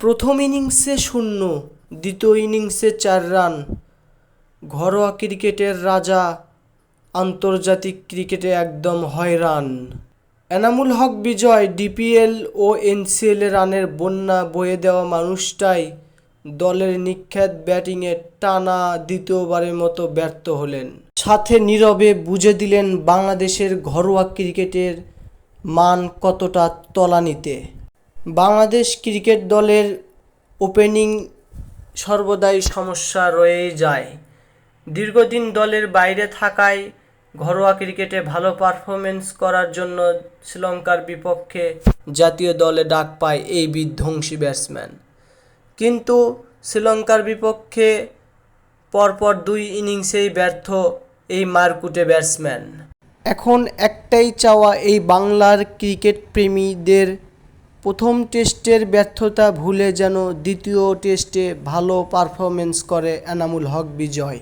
প্রথম ইনিংসে শূন্য, দ্বিতীয় ইনিংসে চার রান। ঘরোয়া ক্রিকেটের রাজা আন্তর্জাতিক ক্রিকেটে একদম হয়রান। এনামুল হক বিজয়, ডিপিএল ও এনসিএল রানের বন্যা বয়ে দেওয়া মানুষটাই দলের নিখ্যাত ব্যাটিংয়ে টানা দ্বিতীয়বারের মতো ব্যর্থ হলেন। সাথে নীরবে বুঝে দিলেন বাংলাদেশের ঘরোয়া ক্রিকেটের মান কতটা তলানিতে। বাংলাদেশ ক্রিকেট দলের ওপেনিং সর্বদাই সমস্যা রয়েই যায়। দীর্ঘদিন দলের বাইরে থাকায় ঘরোয়া ক্রিকেটে ভালো পারফরমেন্স করার জন্য শ্রীলঙ্কার বিপক্ষে জাতীয় দলে ডাক পায় এই বিধ্বংসী ব্যাটসম্যান। কিন্তু শ্রীলঙ্কার বিপক্ষে পরপর দুই ইনিংসেই ব্যর্থ এই মারকুটে ব্যাটসম্যান। এখন একটাই চাওয়া এই বাংলার ক্রিকেট প্রেমীদের প্রথম টেস্টের ব্যর্থতা ভুলে যেন দ্বিতীয় টেস্টে ভালো পারফরমেন্স করে এনামুল হক বিজয়।